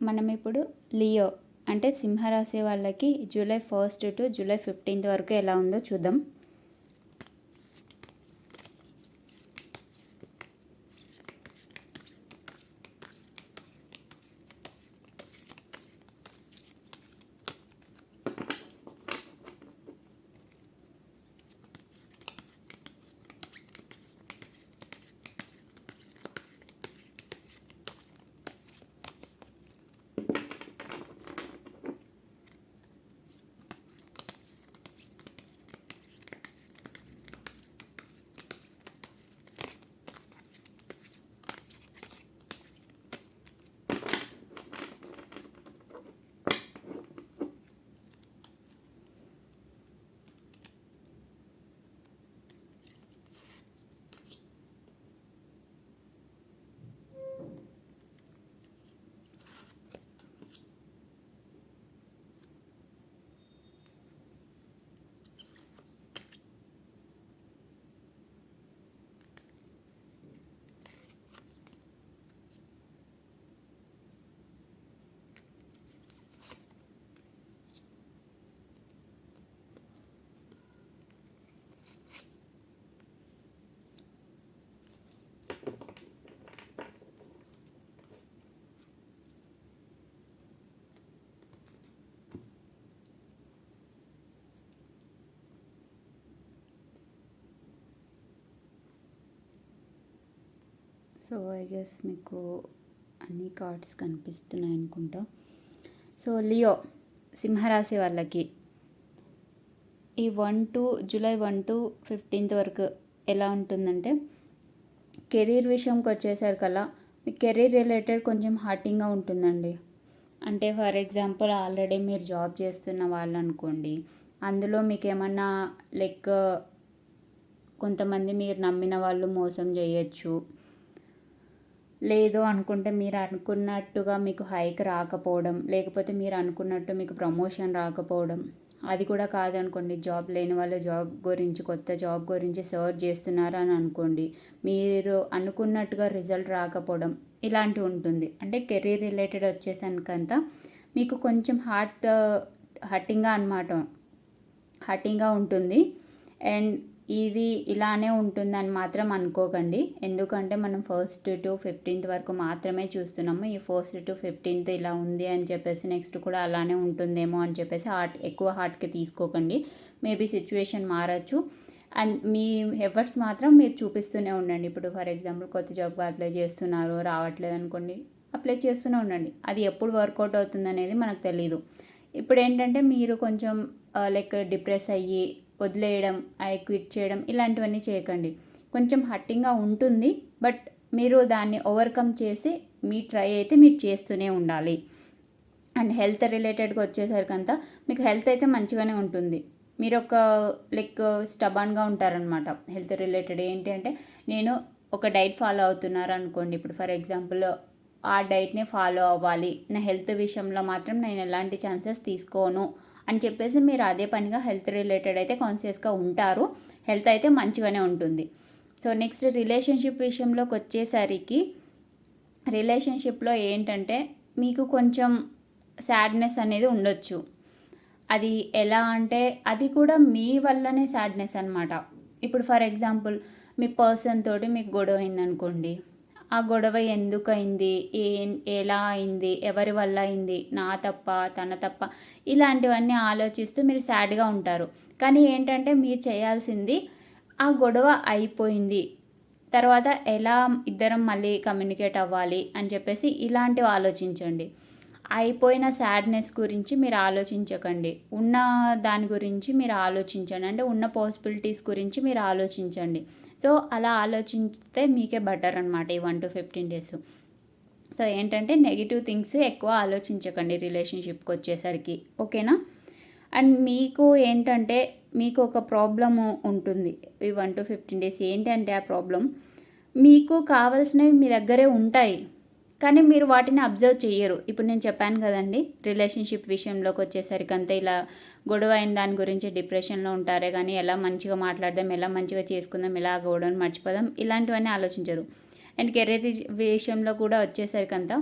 మనం ఇప్పుడు లియో అంటే సింహరాశి వాళ్ళకి July first to July fifteenth వరకు ఎలా ఉందో చూద్దాం. సో ఐ గెస్ మీకు అన్ని కార్డ్స్ కనిపిస్తున్నాయి అనుకుంటా. సో లియో సింహరాశి వాళ్ళకి ఈ one to July one to fifteenth వరకు ఎలా ఉంటుందంటే కెరీర్ విషయంకి వచ్చేసరికల్లా మీ కెరీర్ రిలేటెడ్ కొంచెం హార్టింగ్గా ఉంటుందండి. అంటే ఫర్ ఎగ్జాంపుల్ ఆల్రెడీ మీరు జాబ్ చేస్తున్న వాళ్ళు అనుకోండి అందులో మీకు ఏమన్నా లైక్ కొంతమంది మీరు నమ్మిన వాళ్ళు మోసం చేయొచ్చు. లేదు అనుకుంటే మీరు అనుకున్నట్టుగా మీకు హైక్ రాకపోవడం లేకపోతే మీరు అనుకున్నట్టు మీకు ప్రమోషన్ రాకపోవడం అది కూడా కాదనుకోండి. జాబ్ లేని వాళ్ళు జాబ్ గురించి కొత్త జాబ్ గురించి సర్చ్ చేస్తున్నారు అని అనుకోండి. మీరు అనుకున్నట్టుగా రిజల్ట్ రాకపోవడం ఇలాంటివి ఉంటుంది. అంటే కెరీర్ రిలేటెడ్ వచ్చేసరికంతా మీకు కొంచెం హార్ట్ హట్టింగ్గా అనమాట హట్టింగ్గా ఉంటుంది. అండ్ ఇది ఇలానే ఉంటుందని మాత్రం అనుకోకండి. ఎందుకంటే మనం ఫస్ట్ టు ఫిఫ్టీన్త్ వరకు మాత్రమే చూస్తున్నాము. ఈ ఫస్ట్ టు ఫిఫ్టీన్త్ ఇలా ఉంది అని చెప్పేసి నెక్స్ట్ కూడా అలానే ఉంటుందేమో అని చెప్పేసి హార్ట్ ఎక్కువ హార్ట్కి తీసుకోకండి. మేబీ సిచ్యువేషన్ మారచ్చు. అండ్ మీ ఎఫర్ట్స్ మాత్రం మీరు చూపిస్తూనే ఉండండి. ఇప్పుడు ఫర్ ఎగ్జాంపుల్ కొత్త జాబ్కి అప్లై చేస్తున్నారు రావట్లేదు అనుకోండి అప్లై చేస్తూనే ఉండండి. అది ఎప్పుడు వర్కౌట్ అవుతుంది అనేది మనకు తెలియదు ఇప్పుడు ఏంటంటే మీరు కొంచెం uh, లైక్ డిప్రెస్ అయ్యి వదిలేయడం ఐ క్విట్ చేయడం ఇలాంటివన్నీ చేయకండి. కొంచెం హట్టింగ్గా ఉంటుంది బట్ మీరు దాన్ని ఓవర్కమ్ చేసి మీ ట్రై అయితే మీరు చేస్తూనే ఉండాలి. అండ్ హెల్త్ రిలేటెడ్గా వచ్చేసరికి అంతా మీకు హెల్త్ అయితే మంచిగానే ఉంటుంది. మీరు ఒక లైక్ స్టబాన్గా ఉంటారనమాట హెల్త్ రిలేటెడ్ ఏంటి అంటే నేను ఒక డైట్ ఫాలో అవుతున్నారు అనుకోండి ఇప్పుడు ఫర్ ఎగ్జాంపుల్ ఆ డైట్నే ఫాలో అవ్వాలి. నా హెల్త్ విషయంలో మాత్రం నేను ఎలాంటి ఛాన్సెస్ తీసుకోను. అని చెప్పేసి మీరు అదే పనిగా హెల్త్ రిలేటెడ్ అయితే కాన్షియస్గా ఉంటారు. హెల్త్ అయితే మంచిగానే ఉంటుంది. సో నెక్స్ట్ రిలేషన్షిప్ విషయంలోకి వచ్చేసరికి రిలేషన్షిప్లో ఏంటంటే మీకు కొంచెం సాడ్నెస్ అనేది ఉండొచ్చు. అది ఎలా అంటే అది కూడా మీ వల్లనే సాడ్నెస్ అనమాట ఇప్పుడు ఫర్ ఎగ్జాంపుల్ మీ పర్సన్ తోటి మీకు గొడవ అయిందనుకోండి. ఆ గొడవ ఎందుకైంది? ఏ ఎలా అయింది? ఎవరి వల్ల అయింది? నా తప్ప తన తప్ప? ఇలాంటివన్నీ ఆలోచిస్తూ మీరు సాడ్గా ఉంటారు. కానీ ఏంటంటే మీరు చేయాల్సింది ఆ గొడవ అయిపోయింది. తర్వాత ఎలా ఇద్దరం మళ్ళీ కమ్యూనికేట్ అవ్వాలి అని చెప్పేసి ఇలాంటివి ఆలోచించండి. అయిపోయిన సాడ్నెస్ గురించి మీరు ఆలోచించకండి. ఉన్న దాని గురించి మీరు ఆలోచించండి. అంటే ఉన్న పాసిబిలిటీస్ గురించి మీరు ఆలోచించండి. సో అలా ఆలోచిస్తే మీకే బెటర్ అనమాట ఈ one to fifteen days. So ఏంటంటే నెగిటివ్ థింగ్స్ ఎక్కువ ఆలోచించకండి రిలేషన్షిప్కి వచ్చేసరికి ఓకేనా? అండ్ మీకు ఏంటంటే మీకు ఒక ప్రాబ్లము ఉంటుంది ఈ వన్ టు ఫిఫ్టీన్ డేస్. ఏంటంటే ఆ ప్రాబ్లం మీకు కావాల్సినవి మీ దగ్గరే ఉంటాయి. కానీ మీరు వాటిని అబ్జర్వ్ చేయరు ఇప్పుడు నేను చెప్పాను కదండి రిలేషన్షిప్ విషయంలోకి వచ్చేసరికి అంతే. ఇలా గొడవ అయిన దాని గురించి డిప్రెషన్లో ఉంటారే కానీ ఎలా మంచిగా మాట్లాడదాం ఎలా మంచిగా చేసుకుందాం ఎలా గొడవను మర్చిపోదాం ఇలాంటివన్నీ ఆలోచించరు. అండ్ కెరీర్ విషయంలో కూడా వచ్చేసరికి అంతా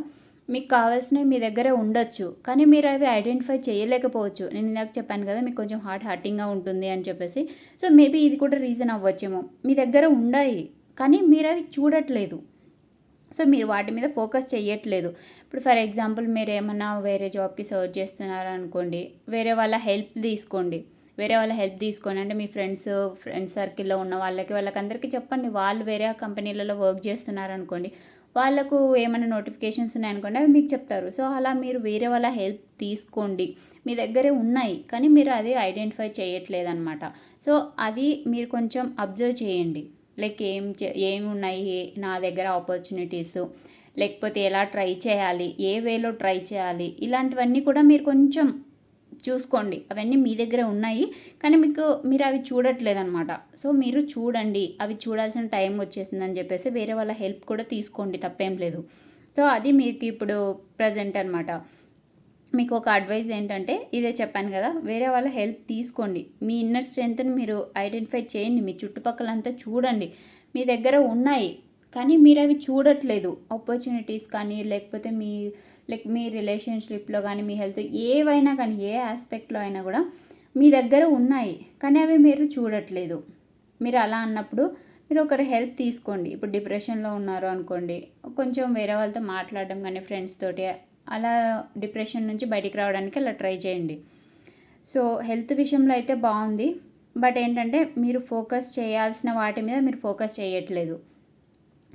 మీకు కావాల్సినవి మీ దగ్గర ఉండొచ్చు కానీ మీరు అవి ఐడెంటిఫై చేయలేకపోవచ్చు నేను ఇందాక చెప్పాను కదా మీకు కొంచెం హార్ట్ హార్టింగ్గా ఉంటుంది అని చెప్పేసి. సో మేబీ ఇది కూడా రీజన్ అవ్వచ్చేమో. మీ దగ్గర ఉన్నాయి కానీ మీరు అవి చూడట్లేదు. సో మీరు వాటి మీద ఫోకస్ చేయట్లేదు ఇప్పుడు ఫర్ ఎగ్జాంపుల్ మీరు ఏమన్నా వేరే జాబ్కి సర్చ్ చేస్తున్నారు అనుకోండి వేరే వాళ్ళ హెల్ప్ తీసుకోండి. వేరే వాళ్ళ హెల్ప్ తీసుకోండి. అంటే మీ ఫ్రెండ్స్ ఫ్రెండ్స్ సర్కిల్లో ఉన్న వాళ్ళకి వాళ్ళకందరికీ చెప్పండి. వాళ్ళు వేరే కంపెనీలలో వర్క్ చేస్తున్నారు అనుకోండి వాళ్ళకు ఏమైనా నోటిఫికేషన్స్ ఉన్నాయనుకోండి అవి మీకు చెప్తారు. సో అలా మీరు వేరే వాళ్ళ హెల్ప్ తీసుకోండి. మీ దగ్గరే ఉన్నాయి కానీ మీరు అది ఐడెంటిఫై చేయట్లేదన్నమాట సో అది మీరు కొంచెం అబ్జర్వ్ చేయండి. లైక్ ఏం ఏమి ఉన్నాయి నా దగ్గర ఆపర్చునిటీస్ లేకపోతే ఎలా ట్రై చేయాలి? ఏ వేలో ట్రై చేయాలి? ఇలాంటివన్నీ కూడా మీరు కొంచెం చూసుకోండి. అవన్నీ మీ దగ్గర ఉన్నాయి. కానీ మీకు మీరు అవి చూడట్లేదు అనమాట సో మీరు చూడండి. అవి చూడాల్సిన టైం వచ్చేసిందని చెప్పేసి వేరే వాళ్ళ హెల్ప్ కూడా తీసుకోండి. తప్పేం లేదు. సో అది మీకు ఇప్పుడు ప్రజెంట్ అనమాట మీకు ఒక అడ్వైస్ ఏంటంటే ఇదే చెప్పాను కదా వేరే వాళ్ళ హెల్ప్ తీసుకోండి. మీ ఇన్నర్ స్ట్రెంగ్త్ని మీరు ఐడెంటిఫై చేయండి. మీ చుట్టుపక్కలంతా చూడండి. మీ దగ్గర ఉన్నాయి కానీ మీరు అవి చూడట్లేదు. ఆపర్చునిటీస్ కానీ లేకపోతే మీ లైక్ మీ రిలేషన్షిప్లో కానీ మీ హెల్త్ ఏవైనా కానీ ఏ ఆస్పెక్ట్లో అయినా కూడా మీ దగ్గర ఉన్నాయి కానీ అవి మీరు చూడట్లేదు. మీరు అలా అన్నప్పుడు మీరు ఒకరి హెల్ప్ తీసుకోండి. ఇప్పుడు డిప్రెషన్లో ఉన్నారు అనుకోండి కొంచెం వేరే వాళ్ళతో మాట్లాడడం కానీ ఫ్రెండ్స్ తోటి అలా డిప్రెషన్ నుంచి బయటికి రావడానికి అలా ట్రై చేయండి. సో హెల్త్ విషయంలో అయితే బాగుంది. బట్ ఏంటంటే మీరు ఫోకస్ చేయాల్సిన వాటి మీద మీరు ఫోకస్ చేయట్లేదు.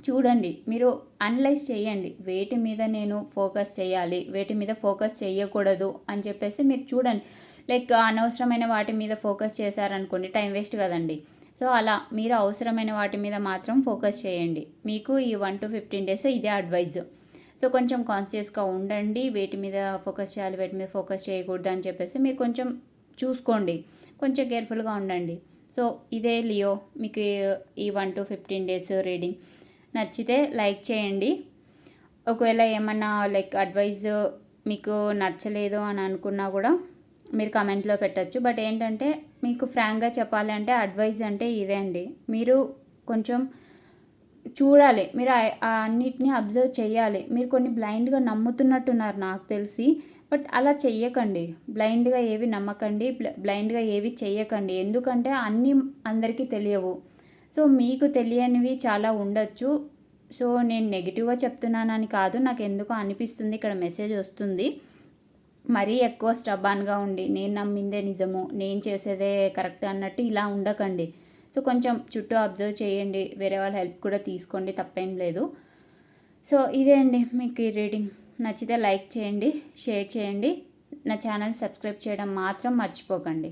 చూడండి మీరు అనలైజ్ చేయండి. వేటి మీద నేను ఫోకస్ చేయాలి వేటి మీద ఫోకస్ చేయకూడదు అని చెప్పేసి మీరు చూడండి. లైక్ అనవసరమైన వాటి మీద ఫోకస్ చేశారనుకోండి టైం వేస్ట్ కదండి. సో అలా మీరు అవసరమైన వాటి మీద మాత్రం ఫోకస్ చేయండి. మీకు ఈ వన్ టు ఫిఫ్టీన్ డేస్ ఇదే అడ్వైజ్. సో కొంచెం కాన్షియస్గా ఉండండి. వేటి మీద ఫోకస్ చేయాలి వేటి మీద ఫోకస్ చేయకూడదు అని చెప్పేసి మీరు కొంచెం చూసుకోండి. కొంచెం కేర్ఫుల్గా ఉండండి. సో ఇదే లియో మీకు ఈ one to fifteen days reading నచ్చితే లైక్ చేయండి. ఒకవేళ ఏమన్నా లైక్ అడ్వైజ్ మీకు నచ్చలేదు అని అనుకున్నా కూడా మీరు కమెంట్లో పెట్టచ్చు. బట్ ఏంటంటే మీకు ఫ్రాంక్గా చెప్పాలి అంటే అడ్వైజ్ అంటే ఇదే అండి. మీరు కొంచెం చూడాలి. మీరు అన్నిటినీ అబ్జర్వ్ చేయాలి. మీరు కొన్ని బ్లైండ్గా నమ్ముతున్నట్టున్నారు నాకు తెలిసి. బట్ అలా చెయ్యకండి. బ్లైండ్గా ఏవి నమ్మకండి. బ్లైండ్గా ఏవి చెయ్యకండి. ఎందుకంటే అన్నీ అందరికీ తెలియవు. సో మీకు తెలియనివి చాలా ఉండొచ్చు. సో నేను నెగిటివ్గా చెప్తున్నానని కాదు. నాకు ఎందుకో అనిపిస్తుంది. ఇక్కడ మెసేజ్ వస్తుంది. మరీ ఎక్కువ స్టబాన్గా ఉండి నేను నమ్మిందే నిజము నేను చేసేదే కరెక్ట్ అన్నట్టు ఇలా ఉండకండి. సో కొంచెం చుట్టూ అబ్జర్వ్ చేయండి వేరే వాళ్ళ హెల్ప్ కూడా తీసుకోండి తప్పేం లేదు. సో ఇదే అండి మీకు ఈ రీడింగ్. నచ్చితే లైక్ చేయండి షేర్ చేయండి. నా ఛానల్ సబ్స్క్రైబ్ చేయడం మాత్రం మర్చిపోకండి.